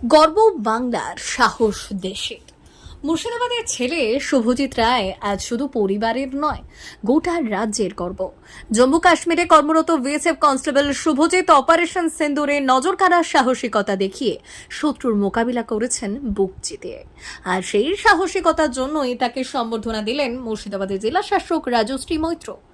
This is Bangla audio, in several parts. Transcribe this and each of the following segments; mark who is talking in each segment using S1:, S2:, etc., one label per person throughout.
S1: গর্ব বাংলার সাহস দেশের মুর্শিদাবাদের ছেলে শুভজিৎ রায় আজ শুধু পরিবারের নয়, গোটা রাজ্যের গর্ব। জম্মু কাশ্মীরে কর্মরত বিএসএফ কনস্টেবল শুভজিৎ, অপারেশন সিন্দুরে নজর কাড়ার সাহসিকতা দেখিয়ে শত্রুর মোকাবিলা করেছেন বুক চিতিয়ে আর সেই সাহসিকতার জন্যই তাকে সম্বর্ধনা দিলেন মুর্শিদাবাদের জেলা শাসক রাজশ্রী মৈত্র।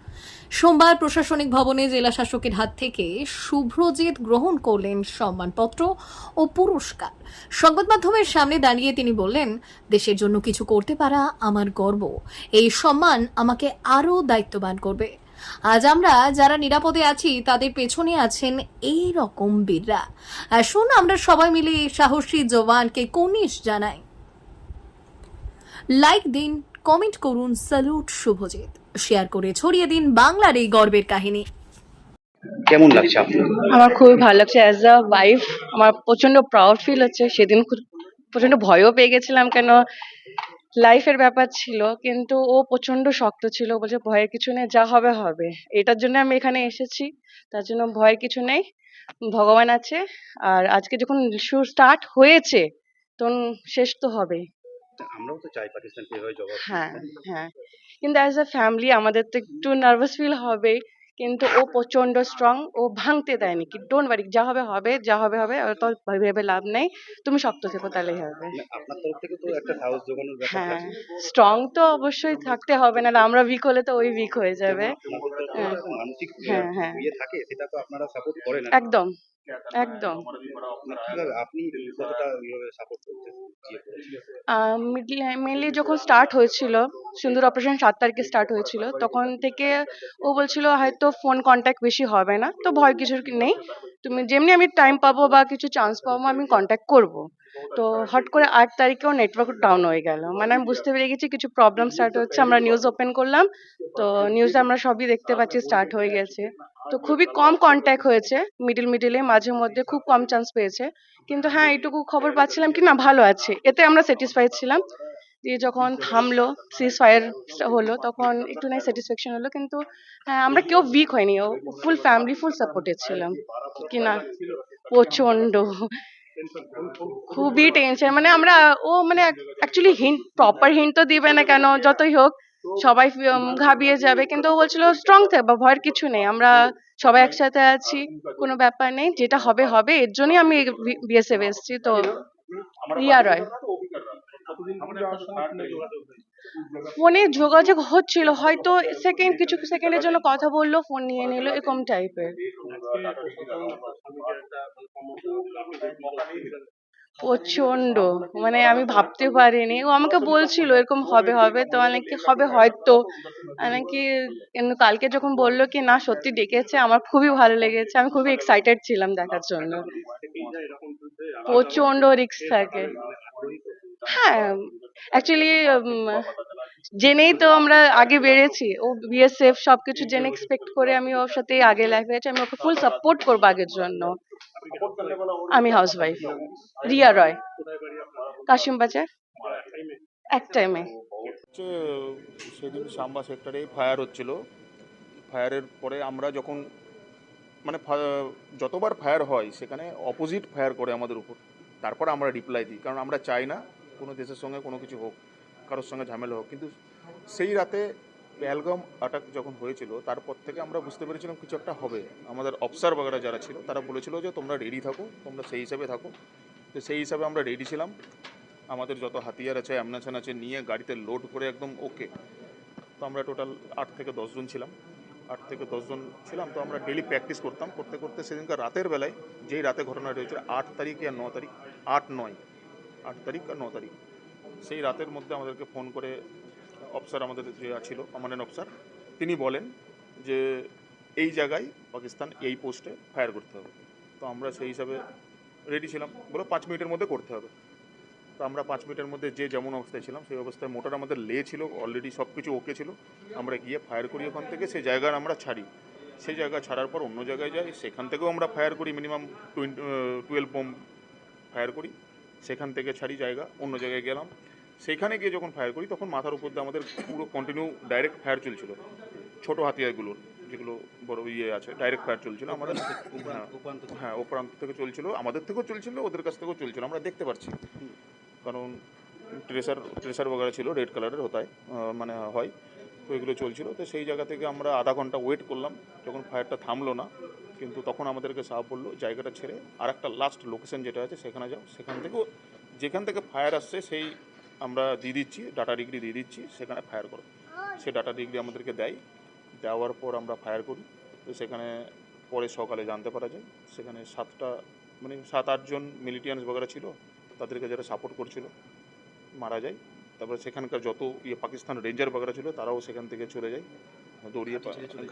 S1: সোমবার প্রশাসনিক ভবনে জেলা শাসকের হাত থেকে শুভ্রজিৎ গ্রহণ করলেন সম্মানপত্র ও পুরস্কার। সংবাদ মাধ্যমের সামনে দাঁড়িয়ে তিনি বললেন, দেশের জন্য কিছু করতে পারা আমার গর্ব। এই সম্মান আমাকে আরও দায়িত্ববান করবে। আজ আমরা যারা নিরাপদে আছি, তাদের পেছনে আছেন এই রকম বীররা। আসুন আমরা সবাই মিলে সাহসী জওয়ানকে কনিশ জানাই। লাইক দিন কমেন্ট করুন স্যালুট শুভজিৎ। শেয়ার করে ছড়িয়ে দিন বাংলার এই গর্বের কাহিনী।
S2: কেমন লাগছে আপনার?
S3: আমার খুবই ভালো লাগছে অ্যাজ আ ওয়াইফ আমার প্রচণ্ড প্রাউড ফিল হচ্ছে। সেদিন খুব প্রচণ্ড ভয়ও পেয়ে গেছিলাম কেন লাইফের ব্যাপার ছিল কিন্তু ও প্রচণ্ড শক্ত ছিল বলছে ভয়ের কিছু নেই যা হবে হবে। এটার জন্য আমি এখানে এসেছি তার জন্য ভয়ের কিছু নেই। ভগবান আছে আর আজকে যখন শো স্টার্ট হয়েছে তখন শেষ তো হবেই।
S2: আমরাও তো চাই পাকিস্তান জবাব
S3: হ্যাঁ হ্যাঁ। কিন্তু অ্যাজ আ ফ্যামিলি আমাদের তো একটু নার্ভাস ফিল হবেই কিন্তু ও প্রচণ্ড স্ট্রং ও ভাঙতে দেয়নি কি ডোন্ট ওয়ারি যা হবে হবে যা হবে হবে অত ভেবে লাভ নেই তুমি শক্ত থেকো তাহলেই হবে।
S2: মানে আপনার তরফ থেকে তো একটা সাহস জোগানোর ব্যাপার
S3: হ্যাঁ স্ট্রং তো অবশ্যই থাকতে হবে না আমরা উইক হলে তো ওই উইক হয়ে যাবে।
S2: একটা মানসিক
S3: হ্যাঁ, হ্যাঁ।
S2: ইয়ে থাকে সেটা তো আপনারা সাপোর্ট করেন
S3: একদম। একদম? মেনলি যখন স্টার্ট হয়েছিল সুন্দর অপারেশন সাত তারিখে স্টার্ট হয়েছিল তখন থেকে ও বলছিল হয়তো ফোন কন্ট্যাক্ট বেশি হবে না। তো ভয় কিছুর নেই। তুমি যেমনি আমি টাইম পাবো বা কিছু চান্স পাবো আমি কন্ট্যাক্ট করব। তো হট করে আট তারিখেও নেটওয়ার্ক ডাউন হয়ে গেল। মানে আমি বুঝতে পেরে গেছি কিছু প্রবলেম স্টার্ট হচ্ছে আমরা নিউজ ওপেন করলাম। তো নিউজে আমরা সবই দেখতে পাচ্ছি স্টার্ট হয়ে গেছে। তো খুবই কম কন্ট্যাক্ট হয়েছে মিডিল মিডিলে মাঝে মধ্যে খুব কম চান্স পেয়েছে। কিন্তু হ্যাঁ এইটুকু খবর পাচ্ছিলাম কি না, ভালো আছে। এতে আমরা স্যাটিসফাইড ছিলাম দিয়ে যখন থামলো সিজ ফায়ার হলো, তখন একটু নাই স্যাটিসফ্যাকশন হলো। কিন্তু হ্যাঁ আমরা কেউ উইক হয়নি, ও ফুল ফ্যামিলি ফুল সাপোর্টেড ছিলাম। কি না? প্রচণ্ড খুবই টেনশন মানে আমরা, ও মানে অ্যাকচুয়ালি হিন্ট প্রপার হিন্ট তো দিবে না কেন, যতই হোক। সবাই ঘাবিয়ে যাবে। কিন্তু ও বলছিল স্ট্রং থাকবা ভয়ের কিছু নেই। আমরা সবাই একসাথে আছি কোনো ব্যাপার নেই। যেটা হবে হবে। এর জন্যই আমি বিএসএফ এসেছি। তো রিয়া। রয় ফোনে যোগাযোগ হচ্ছিল। হয়তো সেকেন্ড কিছু সেকেন্ডের জন্য কথা বলল ফোন নিয়ে নিল এরকম টাইপের প্রচণ্ড মানে আমি ভাবতে পারিনি। ও আমাকে বলছিল, এরকম হবে হবে। তো মানে কি হবে হয়তো? কি কিন্তু কালকে যখন বলল কি, না, সত্যি ডেকেছে, আমার খুবই ভালো লেগেছে। আমি খুবই এক্সাইটেড ছিলাম দেখার জন্য। প্রচণ্ড রিস্ক থাকে। হ্যাঁ অ্যাকচুয়ালি জেনেই তো আমরা আগে বেড়েছি। ও বিএসএফ সবকিছু জেনে এক্সপেক্ট করে আমি ওর সাথে আগে লাইফে আছি আমি ওকে ফুল সাপোর্ট করব আগের জন্য। আমি হাউস ওয়াইফ রিয়া রয়। কাশিম বাজার। এক টাইমে
S4: হচ্ছে, সেদিন সাম্বা সেক্টরে ফায়ার হচ্ছিল। ফায়ারের পরে আমরা যখন মানে যতবার ফায়ার হয়, সেখানে অপোজিট ফায়ার করে আমাদের উপর। তারপর আমরা রিপ্লাই দিই, কারণ আমরা চাই না কোনো দেশের সঙ্গে কোনো কিছু হোক, কারোর সঙ্গে ঝামেলা হোক। কিন্তু সেই রাতে পেহেলগাম অ্যাটাক যখন হয়েছিল, তারপর থেকে আমরা বুঝতে পেরেছিলাম কিছু একটা হবে। আমাদের অফিসার বাগেরা যারা ছিল, তারা বলেছিল যে, তোমরা রেডি থাকো, তোমরা সেই হিসাবে থাকো। তো সেই হিসাবে আমরা রেডি ছিলাম। আমাদের যত হাতিয়ার আছে অ্যামনেশন আছে, নিয়ে গাড়িতে লোড করে একদম ওকে তো আমরা টোটাল আট থেকে দশজন ছিলাম। আট থেকে দশজন ছিলাম, তো আমরা ডেলি প্র্যাকটিস করতাম। করতে করতে সেদিনকার রাতের বেলায় যেই রাতে ঘটনাটা হয়েছিল, আট তারিখ আর ন তারিখ, আট নয়, আট তারিখ আর ন তারিখ। সেই রাতের মধ্যে আমাদেরকে ফোন করে অফিসার আমাদের ছিল কমান্ডেন্ট অফিসার। তিনি বলেন যে, এই জায়গায় পাকিস্তান এই পোস্টে ফায়ার করতে হবে। তো আমরা সেই হিসাবে রেডি ছিলাম। বলে, পাঁচ মিনিটের মধ্যে করতে হবে। তো আমরা পাঁচ মিনিটের মধ্যে যে যেমন অবস্থায় ছিলাম, সেই অবস্থায় মোটর আমাদের লে ছিল অলরেডি সব কিছু ওকে ছিল। আমরা গিয়ে ফায়ার করি ওখান থেকে, সেই জায়গার আমরা ছাড়ি। সেই জায়গা ছাড়ার পর অন্য জায়গায় যাই, সেখান থেকেও আমরা ফায়ার করি মিনিমাম টুয়েলভ বোম ফায়ার করি। সেখান থেকে ছাড়ি জায়গা, অন্য জায়গায় গেলাম। সেখানে গিয়ে যখন ফায়ার করি তখন মাথার উপর দিয়ে আমাদের পুরো কন্টিনিউ ডাইরেক্ট ফায়ার চলছিল। ছোটো হাতিয়ারগুলোর যেগুলো বড় ইয়ে আছে ডাইরেক্ট ফায়ার চলছিল আমাদের। হ্যাঁ
S2: উপান্ত
S4: হ্যাঁ ও প্রান্ত থেকে। চলছিল। আমাদের থেকেও চলছিল ওদের কাছ থেকেও চলছিল আমরা দেখতে পাচ্ছি কারণ ট্রেসার ট্রেসার বগেরা ছিল রেড কালারের হতায় মানে হয় তো এগুলো চলছিল। তো সেই জায়গা থেকে আমরা আধা ঘণ্টা ওয়েট করলাম যখন ফায়ারটা থামলো না কিন্তু তখন আমাদেরকে সাহেব বলল জায়গাটা ছেড়ে আর একটা লাস্ট লোকেশন যেটা আছে সেখানে যাও। সেখান থেকেও যেখান থেকে ফায়ার আসছে সেই আমরা দিয়ে দিচ্ছি ডাটা ডিগ্রি দিয়ে দিচ্ছি সেখানে ফায়ার করো। সে ডাটা ডিগ্রি আমাদেরকে দেয়। দেওয়ার পর আমরা ফায়ার করি। তো সেখানে পরে সকালে জানতে পারা যায় সেখানে সাতটা মানে সাত আটজন মিলিটিয়ান্স বগেরা ছিল তাদেরকে যারা সাপোর্ট করছিল মারা যায়। তারপরে সেখানকার যত ইয়ে পাকিস্তান রেঞ্জার বগেরা ছিল তারাও সেখান থেকে চলে যায়। দৌড়িয়ে।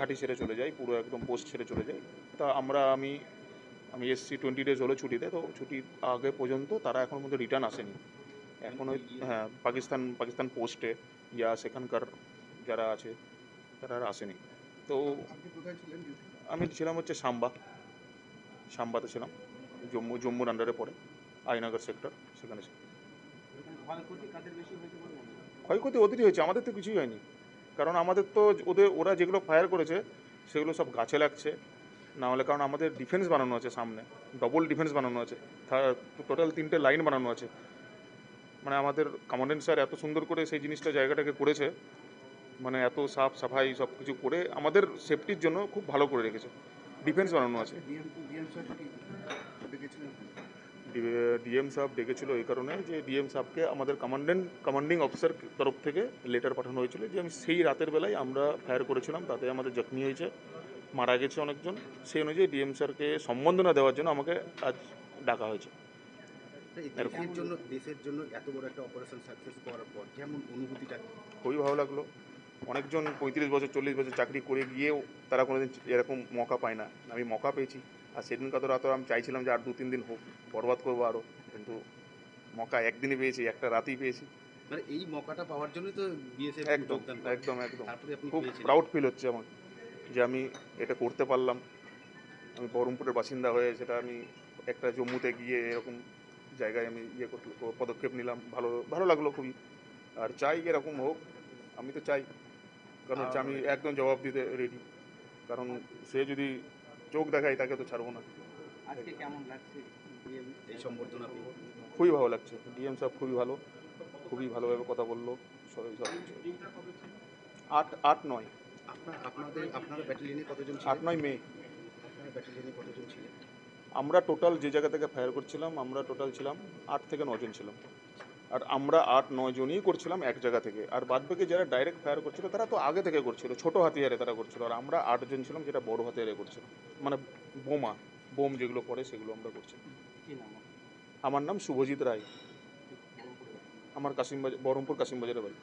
S4: ঘাঁটি ছেড়ে চলে যায়। পুরো একদম পোস্ট ছেড়ে চলে যায়। তা আমরা আমি আমি এসছি টোয়েন্টি ডেজ হলো ছুটিতে তো ছুটির আগে পর্যন্ত তারা এখন মধ্যে রিটার্ন আসেনি। এখন ওই হ্যাঁ পাকিস্তান পাকিস্তান পোস্টে ইয়া সেখানকার যারা আছে তারা আর আসেনি। তো আমি ছিলাম হচ্ছে সাম্বা। সাম্বাতে ছিলাম। জম্মু জম্মুর আন্ডারে পড়ে। আইনগর সেক্টর সেখানে। ক্ষয়ক্ষতি ওদেরই হয়েছে আমাদের তো কিছুই হয়নি। কারণ আমাদের তো ওদের ওরা যেগুলো ফায়ার করেছে সেগুলো সব গাছে লাগছে। না হলে কারণ আমাদের ডিফেন্স বানানো আছে সামনে। ডবল ডিফেন্স বানানো আছে। টোটাল তিনটে লাইন বানানো আছে। মানে আমাদের কমান্ডেন্ট স্যার এত সুন্দর করে সেই জিনিসটা জায়গাটাকে করেছে মানে এত সাফ সাফাই সব কিছু করে আমাদের সেফটির জন্য খুব ভালো করে রেখেছে। ডিফেন্স বানানো আছে। ডিএম সাহেব ডেকেছিল এই কারণে যে ডিএম সাহেবকে আমাদের কমান্ডেন্ট কমান্ডিং অফিসার তরফ থেকে লেটার পাঠানো হয়েছিল যে আমি সেই রাতের বেলায় আমরা ফায়ার করেছিলাম, তাতে আমাদের জখমি হয়েছে, মারা গেছে অনেকজন। সেই অনুযায়ী ডিএম স্যারকে সম্বর্ধনা দেওয়ার জন্য আমাকে আজ ডাকা হয়েছে।
S2: দেশের জন্য দেশের জন্য এত বড় একটা অপারেশন সাকসেস করার পর কেমন অনুভূতিটা
S4: খুবই ভালো লাগল। অনেকজন পঁয়ত্রিশ বছর চল্লিশ বছর চাকরি করে গিয়েও তারা কোনোদিন এরকম মকা পায় না। আমি মকা পেয়েছি। আর সেদিনকার তো রাতে আমি চাইছিলাম যে আর দু তিন দিন হোক বরবাদ করব আরও কিন্তু মকা একদিনই পেয়েছি একটা রাতেই পেয়েছি।
S2: মানে এই মকাটা পাওয়ার জন্যই তো বিএসএফ
S4: একদম একদম একদম। খুব প্রাউড ফিল হচ্ছে আমার যে আমি এটা করতে পারলাম। আমি বহরমপুরের বাসিন্দা হয়ে সেটা আমি একটা জম্মুতে গিয়ে এরকম জায়গায় আমি ইয়ে করতে পদক্ষেপ নিলাম। ভালো ভালো লাগল খুবই। আর চাই এরকম হোক আমি তো চাই। কারণ হচ্ছে আমি একদম জবাব দিতে রেডি কারণ সে যদি চোখ দেখায় তাকে তো ছাড়বো না।
S2: এই সম্বর্ধনা
S4: খুবই ভালো লাগছে। ডিএম সাহেব খুবই ভালো। খুবই ভালোভাবে কথা বলল। সবাই সব আট আট নয়।
S2: আপনার আপনাদের আপনারা ব্যাটালিয়নে কতজন
S4: আট নয় মে।
S2: আপনারা ব্যাটালিয়নে কতজন ছিলেন?
S4: আমরা টোটাল যে জায়গা থেকে ফায়ার করছিলাম আমরা টোটাল ছিলাম আট থেকে নজন ছিলাম। আর আমরা আট নয় জনই করছিলাম এক জায়গা থেকে। আর বাদ বাকি যারা ডাইরেক্ট ফায়ার করছিল তারা তো আগে থেকে করছিল ছোট হাতিয়ারে তারা করছিল। আর আমরা আটজন ছিলাম যেটা বড় হাতিয়ারে করছিলাম মানে বোমা বোম যেগুলো পড়ে সেগুলো আমরা করছিলাম আমার নাম শুভজিৎ রায়। আমার কাশিমবাজার বহরমপুর কাশিমবাজারের বাড়ি।